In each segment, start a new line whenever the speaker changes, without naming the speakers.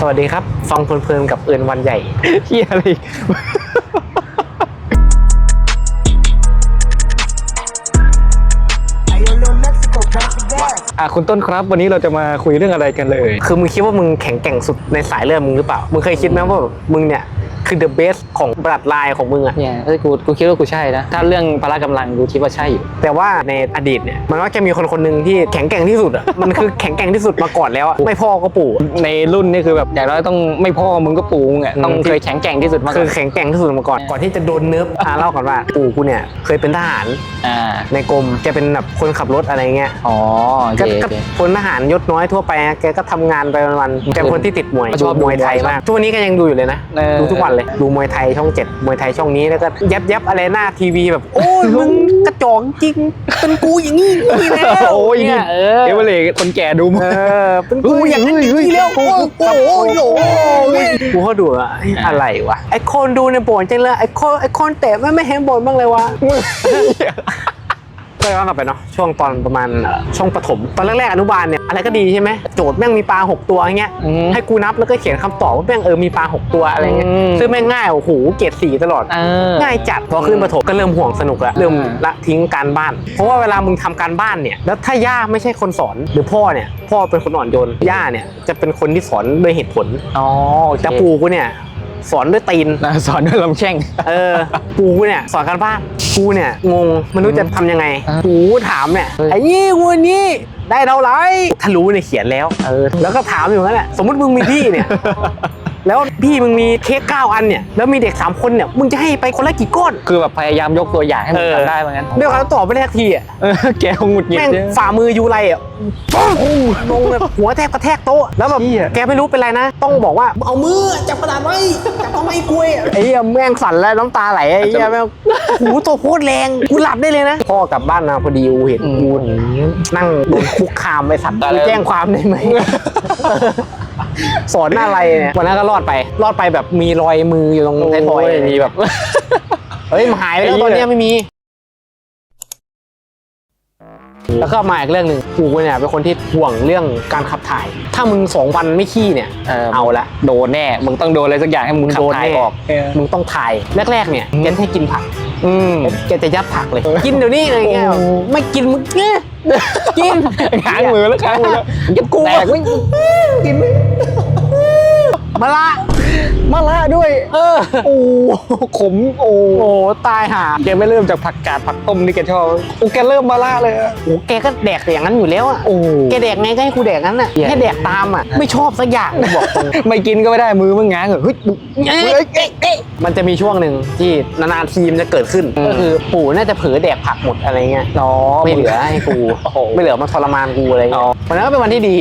สวัสดีครับ ฟังเพลินๆกับเอินวันใหญ่
เฮียอะไรอะคุณต้นครับวันนี้เราจะมาคุยเรื่องอะไรกันเลย
คือมึงคิดว่ามึงแข็งแกร่งสุดในสายเลือดมึงหรือเปล่า มึงเคยคิดไหมว่าแบบมึงเนี่ย คือ the best ของบลัดไลน์ของมึงอะ
เนี่ยเอ้ยกูกูคิดว่ากูใช่นะ ถ้าเรื่องพละกำลังกูคิดว่าใช่อยู่
แต่ว่าในอดีตเนี่ยมันก็จะมีคนคนหนึ่งที่แข็งแกร่งที่สุดอะ มันคือแข็งแกร่งที่สุดมาก่อนแล้วอะไม่พ่อก็ปู่อะ
ในรุ่นนี่คือแบบอย่างน้อยต้องไม่พ่อมึงก็ปู่มึงอะ
อืม
ต้องเคยแข็งแกร่งที่สุดมาก่
คืออนแข็งแกร่งที่สุดมาก่อนก่อนที่จะโดนเนิร์ฟอะเล่าก่อนว่าปู่กูเนี่ยเคยเป็นทหาร
อ่า
ในกรมแกเป็นแบบคนขับรถอะไรเงี้ย
อ๋อโอ
ก็
เคโอ
ก็
เค
พลทหารยศน้อยทั่วไปอะแกก็ทำงานไปวันๆแกเป็นคนที่ติดมวย
ชอบ
ดูมวยไทย
ดูมวย
มากทุกวันนี้ก็ยังดูอยู่เลยนะ
เออ
ดูทุกวันเลย ดูมวยไทยช่องเจ็ดมวยไทยช่องนี้แล้วก็ยับยับอะไรหน้าทีวีแบบ โอ้ยมึงกระจอกจริง เป็นกูอย่างนี้นี่แล้ว
โอ้ย
เนี่ยเออ
เอเวอเรสคนแก่ดูมึง
เออเป็นกูอย่างนี้
เฮ้ยเฮ้ย
นี่แล้ว
เฮ้
โอ้
ย
ยโอ้ยโอ้ยกูเขาดูอะเฮ้ยอะไรวะไอคนดูในยบ่นจังเลยไอคนไอคนเตะไม่ไม่เห็นบ่นบ้างเลยวะ ก็ย้อนกลับไปเนาะช่วงตอนประมาณเอ่อช่วงประถมตอนแรกๆอนุบาลเนี่ยอะไรก็ดีใช่ไหมโจทย์แม่งมีปลา 6 ตัวอย่างเงี้ย
อืม
ให้กูนับแล้วก็เขียนคำตอบว่าแม่งเออมีปลา 6 ตัวอะไรเงี้ย
อืม
ซึ่งแม่งง่ายโอ้โหเกรดสี่ตลอด
เออ
ง่ายจัดพอขึ้นประถมก็เริ่มห่วงสนุกละเริ่ม
อ่า
ละทิ้งการบ้าน เพราะว่าเวลามึงทำการบ้านเนี่ยแล้วถ้าย่าไม่ใช่คนสอนหรือพ่อเนี่ยพ่อเป็นคนอ่อนโยนย่าเนี่ยจะเป็นคนที่สอนด้วยเหตุผล
อ๋อโอเค
แต่ปู่กูเนี่ย สอนด้วยตีน
นะสอนด้วยลำแช่ง
เออปูเนี่ยสอนการบ้าน กูเนี่ยงงไม่รู้จะทำยังไง
อ่า
ปูถามเนี่ย
เฮ้ย
ไอ้ยี่กูนี่ได้เท่าไหร่ถ้ารู้เนี่ยเขียนแล้ว เออ แล้วก็ถามอยู่งั้นแหละ สมมติมึงมีพี่เนี่ย แล้วพี่มึงมีเค้กเก้าอันเนี่ยแล้วมีเด็กสามคนเนี่ยมึงจะให้ไปคนละกี่ก้อน
คือแบบพยายามยกตัวอย่างให้มึง
เออ
ทำได้เหมือนกัน
เดี๋ยวเขาตอบไม่ได้สักทีอะ
เออแกคงหงุดหงิด
แม่ง
เนี่ย
ฝ่ามือยูไรอะป้องลงแบบหัวแทบกระแทกโต๊ะแล้วแบบ
เหี้ย
แกไม่รู้เป็นไรนะ ต้องบอกว่าเอามือจับกระดาษไว้จับทำไมกล้วยไอ้เหี้ยแม่งสั่นแล้วน้ำตาไหลไอ้เหี้ยแม่งหูตัวโคตรแรงกูหลับได้เลยนะพ่อกลับบ้านมาพอดีกูเห็นกูนั่งโดนคุกคามไปสัตว์กูแจ้งความได้ไหม สอนอะไรเนี่ยวันนั้นก็รอดไป รอดไปแบบมีรอยมืออยู่ตรงท้ายทอย
โอ้ย
มีแบบ เฮ้ยมันหายไปแล้วตอนเนี้ยไม่มี แล้วก็มาอีกเรื่องหนึ่งกูเนี่ยเป็นคนที่ห่วงเรื่องการขับถ่าย ถ้ามึงสองวันไม่ขี้เนี่ย
เออ
เอาละ
โดนแน่ มึงต้องโดนอะไรสักอย่างให้มึงขับ
โดน
ถ่าย
แน่
ออก
มึงต้องถ่าย แรก ๆ เนี่ยแกจะให้กินผัก
อืม
แกจะยัดผักเลย กินเดี๋ยวนี้อะไรเงี้ย
โอ้
ไม่กินมึงเนี่ยกิน
ค้างมือแล้วค้างมือแล้ว
จะกู
แตกไม่
กินไม่ มาละ
มาละด้วย
เออ
โอ้ขมโอ้
โอ้ตายห่า
แกไม่เริ่มจากผักกาดผักต้มที่แกชอบโอ้แกเริ่มมาละเลยอะ
โอ้แกก็แดกอย่างนั้นอยู่แล้วอะ
โอ้
แกแดกไงก็ให้กูแดกงั้นน่ะ
เหี้ย
แค่แดกตามอะไม่ชอบสักอย่างกูบอกตรง
ไม่กินก็ไม่ได้มือมึงง้างเหรอเฮ้ย
เอ้ยเอ้ยเอ้ยมันจะมีช่วงหนึ่งที่นานๆทีมจะเกิดขึ้น
อืม
ก็คือปู่น่าจะเผลอแดกผักหมดอะไรเงี้ย
อ๋อ
ไม่เหลือให้กู
โอ้โห
ไม่เหลือมาทรมานกูอะไร
อ๋
เงี้
อ
ยวันนั้นก็เป็นวันที่ดี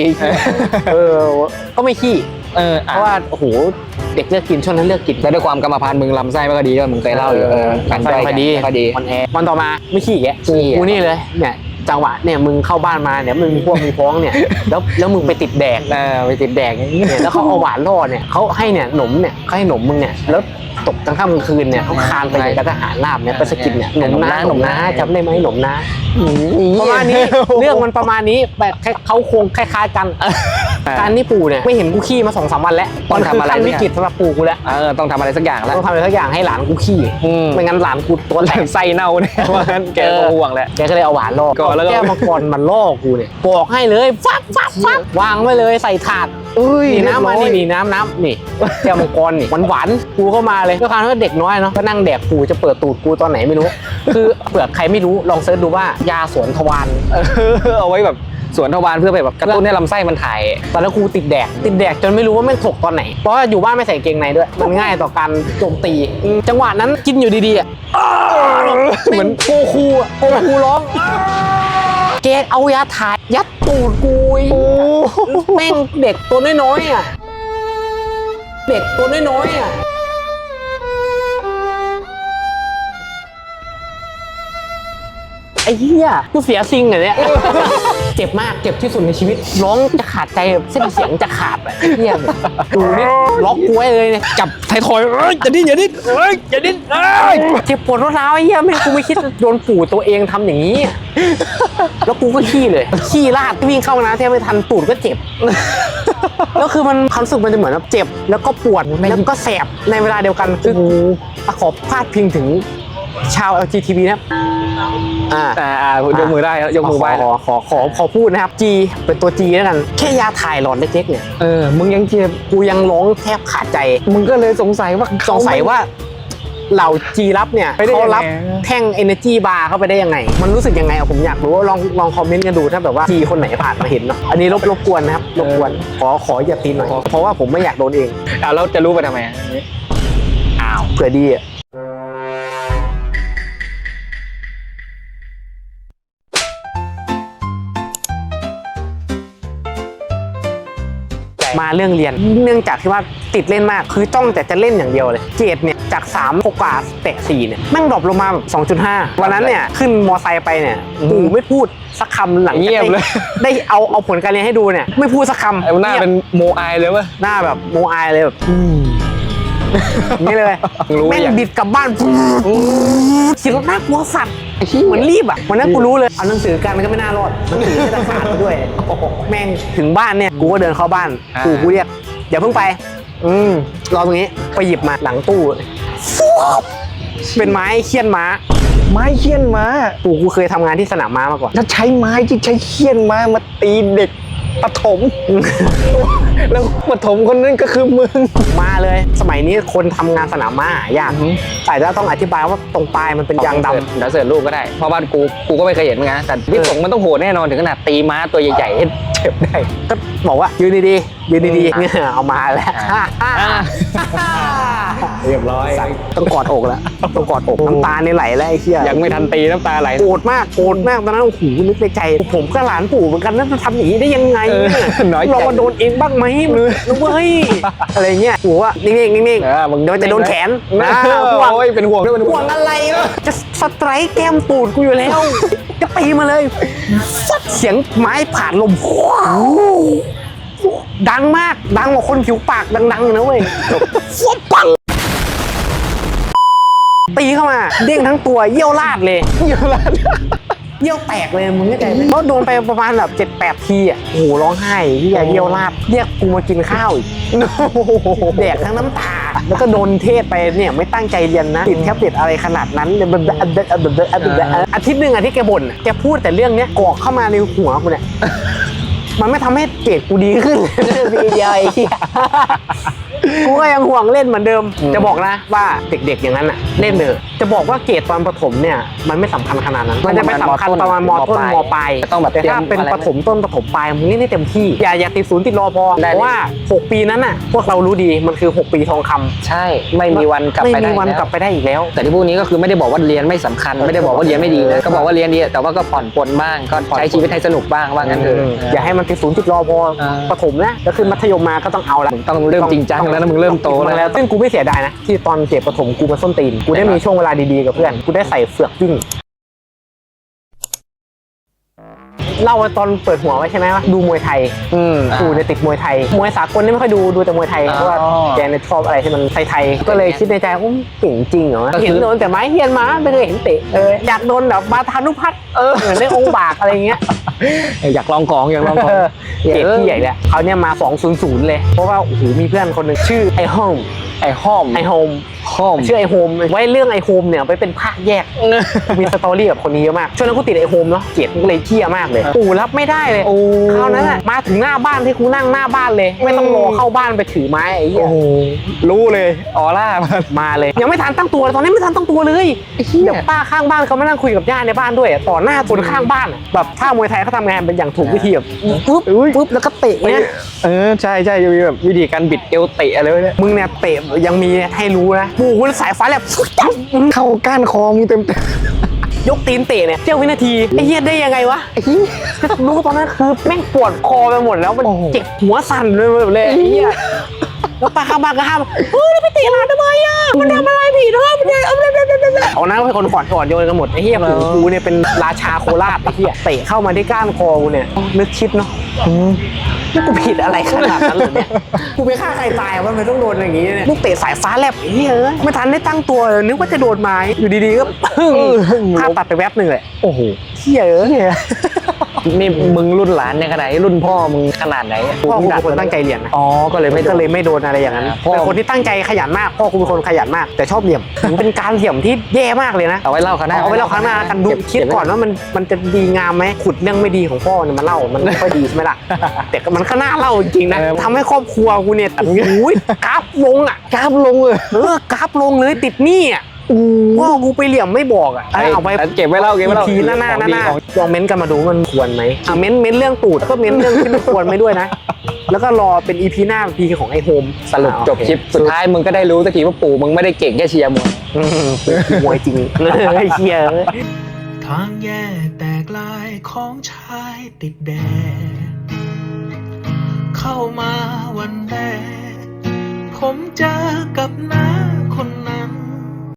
เออก็ไม่ขี้
เออ
เพราะว่าโอ้โหเด็กเลือกกินช่วงนั้นเลือกกิน
แล้วด้วยความกรรมพันธุ์มึงลำไส้ไม่ค่อยดีด้วยมึงเคยเล่าอยู่เออการ
ใส่
ย่อย
พอดี
ไม่ค่อยดี
วันแอร์วันต่อมาไม่ขี้แก
ขี้อะ
กูนี่เลยเนี่ย จังหวะเนี่ยมึงเข้าบ้านมาเนี่ยมึงมีพวกมีพ้องเนี่ยแล้วแล้วมึงไปติดแดก
เออไปติดแดกอย่างนี้
เนี่ยแล้วเขาเอาหวานล่อเนี่ยเขาให้เนี่ยหนมเนี่ยเขาให้หนมมึงเนี่ยแล้วตกกลางค่ำกลางคืนเนี่ยเขาคานไปอย่างกับทหารราบเนี่ยไปสะกิดเนี่ยหนมนะหนมนะจำได้ไหมหนมนะประมาณนี้เรื่องมันประมาณนี้แบบเขาโครงคล้ายๆกันการที่ปู่เนี่ยไม่เห็นกูขี้มาสองสามวันแล้ว
ต้องทำอะไร
มันคืขั้นวิกฤตสำหรับปู่กูแล้ว
เออต้องทำอะไรสักอย่างแล้ว
ต้องทำอะไรสักอย่างให้หลานกูขี้
อืม
ไม่งั้นหลานกูตัวแตก
ไส้เน่าเนี่ยว่างั้นแกก็ห่วงแหละ
แกก็เลยเอาหวานล่อ
ก่อนแล้วก็
แก้วมังกรมันล่อกูเนี่ยบอกให้เลยฟักฟักฟักวางไว้เลยใส่ถาด
อุ้ย
นี่น้ำมา
เรียบร้อย
นี่นี่น้ำน้ำนี่แก้วมังกรนี่หวานหวานๆกูเข้ามาเลยด้วยความที่ว่าเด็กน้อยเนาะก็นั่งแดกกูจะเปิดตูดกูตอนไหนไม่รู้ คือเผื่อใครไม่รู้ลองเซิร์ชดูว่ายาสวนทวาร
เออเอาไว้แบบสวนทวารเพื่อไปแบบกระตุ้นให้ลำไส้มันถ่าย
ตอนนั้นกูติดแดก ติดแดกจนไม่รู้ว่าแม่งถกตอนไหน เพราะว่าอยู่บ้านไม่ใส่กางเกงในด้วย มันง่ายต่อการโจมตี จังหวะนั้นกินอยู่ดีๆอะ
เหมือน
โกคูอะโกคูร้อง เกดเอายาถ่ายยัดตูดกูไอ้แม่งเด็กตัวน้อยๆอะเด็กตัวน้อยๆอะไอ้เหี้ยกูเสียซิงเหรอเนี่ยเจ็บมากเจ็บที่สุดในชีวิต ร้องจะขาดใจแบบเส้นเสียงจะขาดอะไอ้เหี้ยแบบดูนี่ล็อกกูไว้เลยเนี่ย
จับไทยทอยเอ้ยอย่าดิ้นอย่าดิ้นเอ้ยอย่าดิ้นเอ้ย
เจ็บปวดรวดร้าวไอ้เหี้ยแม่งกูไม่คิดจะโดนปู่ตัวเองทำอย่างนี้อะ แล้วกูก็ขี้เลย ขี้ลาดวิ่งเข้ามานะแทบไม่ทันตูดก็เจ็บ แล้วคือมันความรู้สึกมันจะเหมือนแบบเจ็บ แล้วก็ปวดแล้วก็แสบในเวลาเดียวกันคืออะขอพาดพิงถึงชาว LGTB นะครับอ่า
อ่าอ่ายกมือได้แล้วยกมือไหว้
ขอขอขอขอพูดนะครับ G เป็นตัว G แล้วกัน แค่ยาถ่ายหลอดเล็กๆเนี่ย
เออ มึงยังเจ็บ
กูยังร้องแทบขาดใจ
มึงก็เลยสงสัยว่า
สงสัยว่า เหล่า G รับเนี่ย
ไปได้
เขา
ยังไง
รับแท่ง Energy Bar เข้าไปได้ยังไง มันรู้สึกยังไงอะผมอยากรู้ว่าลองลองคอมเมนต์กันดูถ้าแบบว่า G คนไหนผ่านมาเห็นเนาะอันนี้รบรบกวนนะครับรบกวนขอขออย่าตีหน่อยเพราะว่าผมไม่อยากโดนเอง
อ่าเราจะรู้ไปทำไมอะอ้าว
เผื่อดีอะ มาเรื่องเรียน เนื่องจากที่ว่าติดเล่นมากคือจ้องแต่จะเล่นอย่างเดียวเลย เกรดเนี่ยจาก3โอกาสแตะ4เนี่ยแม่งดรอปลงมาแบบ2.5 วันนั้นเนี่ยขึ้นมอไซค์ไปเนี่ยกูไม่พูดสักคำหลังจาก
เงียบ
ได้
เลย
ได้เอาเอาผลการเรียนให้ดูเนี่ยไม่พูดสักคำ
ไอ้หน้าเป็นโมอายเลยเวะ
หน้าแบบโมอายเลยแบบนี่เลย
รู้
แม่ง
อย่าง
บิดกลับบ้าน ขี่รถน่ากลัวสัตว์เหมือนรีบอะวันนั้นกูรู้เลยเอาหนังสือกันก็ไม่น่ารอดหนังสือก็จะขาดไปด้วยแม่งถึงบ้านเนี่ยกูก็เดินเข้าบ้านกูกูเรียกอย่าเพิ่งไป อืมรอตรงนี้ไปหยิบมาหลังตู้ฟุ๊บเป็นไม้เคี่ยนม้า
ไม้เคี่ยนม้า
กูกูเคยทำงานที่สนามม้ามาก่อน
ถ้าใช้ไม้ที่ใช้เคี่ยนม้ามาตีเด็ก ปฐม แล้วปฐมคนนั้นก็คือมึง
มาเลย สมัยนี้คนทำงานสนามม้าหายาก
อือหือ
แต่จะต้องอธิบายว่าตรงปลายมันเป็นยางดำ
เดี๋ยวเสิร์ชรูปก็ได้ เพราะบ้านกู กูก็ไม่เคยเห็นเหมือนกันนะแต่พี่สงมันต้องโหดแน่นอนถึงขนาดตีม้าตัวใหญ่ๆให้เจ็บได้
ก็บอกว่ายืนดีๆยืนดีๆเนี่ยเอามาแล้ว
อ่า เรียบร้อย
ต้องกอดอกแล้วต้องกอดอกน้ำตาในไหลแล้วไอ้เหี้ย
ยังไม่ทันตีน้ำตาไหล
โกรธมากโกรธมากตอนนั้นโอ้โหนึกในใจ ผมก็หลานปู่เหมือนกันนั่นจะทำอย่างนี้ได้ยังไง
เออ
เนี่ย
น้อยใจ
เรามาโดนเองบ้างไหมมึงนะเว้ยอะไรเงี้ยกูว่านิ่งๆนิ่ง
เออมึง
ๆเดี๋ยวมันจะโดนแขน
นะ
นะห่วง
โอ้ยเป็นห่วงด้วยเป็นห่
ห่
ว
ว
ง
งอะไรวะจะสไตร์แก้มตูดกูอยู่แล้ว จะตีมาเลยฟัดเสียงไม้ผ่านลมดังมาก ดังกว่าคนผิวปากดังๆนะเว้ยฟัดปัง ตีเข้ามา เด้งทั้งตัวเยี่ยวลาดเลย
เยอะแล้ว
เยี่ยวแตกเลยมึงเข้าใจไหมเพราะโดนไปประมาณแบบเจ็ดแปดทีอะโอ้โหร้องไห้ที่เยี่ยวลาดเรียกกูมากินข้าวอีกแดกทั้งน้ำตา แล้วก็โดนเทศไปเนี่ยไม่ตั้งใจเรียนนะติดแท็บเล็ตอะไรขนาดนั้นเนี่ยมันอาทิตย์หนึ่งอะที่แกบ่นอะแกพูดแต่เรื่องเนี้ยกรอกเข้ามาในหัวกูเนี่ยมันไม่ทำให้เกรดกูดีขึ้นเลยทีเดียวไอ้เหี้ย กูก็ยังห่วงเล่นเหมือนเดิม จะบอกนะว่าเด็กๆอย่างนั้นอะเล่นเถอะจะบอกว่าเกรดตอนประถมเนี่ยมันไม่สำคัญขนาดนั้น มันจะไปสำคัญประมาณมต้นมปลาย
ต้องแบบ
แต่ถ้าเป็น
อะไร
ประถมต้นประถมปลายมึงเล่นได้เต็มที่อย่าอย่าติดศูนย์ติดรอพอ
ได้
เพราะว่า 6 ปีนั้นน่ะพวกเรารู้ดีมันคือ 6 ปีทองคำ
ใช่ไม่มีวันกลับไป
ไม่
ได้
มีวัน
แล้ว
กลับไปได้อีกแล้ว
แต่ที่พูดนี้ก็คือไม่ได้บอกว่าเรียนไม่สำคัญไม่ได้บอกว่าเรียนไม่ดีนะก็บอกว่าเรียนดีแต่ว่าก็ผ่อนปลนบ้างก็ใช้ชีวิตให้สนุกบ้างว่างั้นเถอะ
อย่าให้มันติดศูนย์ติดรอพอ
อ่า
ประถมนะแล้วขึ้นมัธยมมาก็ต้องเอาละ
มึงต้องเริ่มจริงจังแล้วนะมึงเริ่มโตแล้ว
แล้ว ซึ่งกูไม่เสียดายนะที่ตอนเก็บประถมกูมาส้นตีน กูได้มีช่วงเวลาดีๆกับเพื่อน กูได้ใส่เฟือกวิ่ง เล่าไว้ตอนเปิดหัวไว้ใช่ไหมว่าดูมวยไทย
อืม
กูเนี่ยติดมวยไทย มวยสากลนี่ไม่ค่อยดูดูแต่มวยไทย
อ๋อ
เพราะว่าแกเนี่ยชอบอะไรที่มันไทยๆก็เลยคิดในใจอุ้มเก่งจริงเหรอ
ก็คือ
เห็นโดนแต่ไม้เฮียนมาไม่เคยเห็นเตะเอออยากโดนแบบบาทานุพัฒน์เออเหมือนได้องค์บากอะไรอย่างเงี้ย
อยากลองของอยากลองของ
เกรดที่ใหญ่เลยเขาเนี่ยมา200เลย เพราะว่าโอ้โหมีเพื่อนคนหนึ่งชื่อไอโฮม
ไอ้ห้อม
ไอโฮม
ห้อม
ชื่อไอโฮมไว้เรื่องไอโฮมเนี่ยไปเป็นภาคแยก มีสตอรี่กับคนนี้เยอะมากช่วงนั้นกูติดไอโฮมเนาะเกรดกูเลยเที่ยมากเลย
ครับ
กูรับไม่ได้เลย
โอ้
คราวนั้นอะมาถึงหน้าบ้านที่กูนั่งหน้าบ้านเลย ไม่ต้องรอเข้าบ้านไปถือไม้ไอ้เหี้ย
โอ้โหรู้เลยออร่ามัน
มาเลย ยังไม่ทันตั้งตัวเลยตอนนี้ไม่ทันตั้งตัวเลย
ไอ้เหี้ย
เดี๋ยวป้าข้างบ้านเขามานั่งคุยกับญาติในบ้านด้วยอะต่อหน้าคนข้างบ้านอะแบบถ้ามวยไทยเขาทำงานเป็นอย่างถูกวิธีแบบปุ๊บปุ๊บแล้วก็เตะเนี่ย
เออใช่ใช่จะมีแบบวิธีการบิดเอวเตะอะไรไว้เนี่ย
มึงเนี่ยเตะยังมีให้รู้นะปูกูสายฟ้าแลบปุ๊บ
เข้าก้านคอมึงเต็มเต็ม
ยกตีนเตะเนี่ยเจ้าวินาทีไอ้เหี้ยได้ยังไงวะ
ไอ้เหี้ย
รู้ตอนนั้นคือแม่งปวดคอไปหมดแล้วมัน
โอ้โห
เจ็บหัวสั่นเลยแบบเลยไอ้เหี้ย แล้วป้าข้างบ้านก็ห้ามเฮ้ยไปเตะหลานทำไมอะมันทำอะไรผิดนะมันเนี่ยเอาเลยเอานั้นเป็นคนขอดขอดโยนกันหมดไอ้เหี้ยกูกูเนี่ยเป็นราชาโคราชไอ้เหี้ยเตะเข้ามาที่ก้านคอกูเนี่ยนึกคิดเนาะนี่กูผิดอะไรขนาดนั้นเลยเนี่ยกูไปฆ่าใครตายว่ามันต้องโดนอย่างงี้เนี่ยลูกเตะสายฟ้าแลบไอ้เหี้ยเอ้ยไม่ทันได้ตั้งตัวเลยนึกว่าจะโดนไม้อยู่ดีๆก็ปึ้งภาพตัดไปแวบหนึ่งเลย
โอ้โห
เหี้ยเอ้ย
นี่มึงรุ่นหลานในขนาดนี้รุ่นพ่อมึงขนาดไหน
พ่อกู
ดั
เป็นคนตั้งใจเรียนนะ
อ๋อก็เลยไม่โด
ก็
น
เลยไม่โดนอะไรอย่างนั้น
พ่อ
เป็นคนที่ตั้งใจขยันมากพ่อกูเป็นคนขยันมาก แต่ชอบเหลี่ยมมันเป็นการเหลี่ยมที่แย่มากเลยนะ
เอาไว้เล่าครั้งหน้า
เอาไว้เล่าครั้งหน้ากันดู
เก็บ
คิดก่อนว่ามันมันจะดีงามไหมขุดเรื่องไม่ดีของพ่อเนี่ยมาเล่ามันไม่ค่อยดีใช่ไหมล่ะแต่ก็มันก็น่าเล่าจริงๆนะ
เออ
ทำให้ครอบครัวกูเนี่ยโอ้โหกราฟลงอะ
กราฟลงเลย
เออกราฟลงเลยติดหนี้อะ พ่อกูไปเหลี่ยมไม่บอกอะเอาไป
เก็บไว้เล่าเก็บไว้เล่า
ทีหน้าหน้าหน้าหน้า
ของดี
ลองเม้นต์กันมาดูว่ามันควรไหมอะเม้นต์เม้นต์เรื่องตูดก็เม้นต์เรื่องที่ไม่ควรไม่ด้วยนะ แล้วก็รอเป็นอีพีหน้าพีของไอโฮม
สรุปจบคลิปสุดท้ายมึงก็ได้รู้สักทีว่าปู่มึงไม่ได้เก่งแค่เชียร์มวย
อืมมวยจริงไอ้เหี้ย
ทางแยกแตกลายของชายติดแดนเข้ามาวันแรกผมเจอกับน้า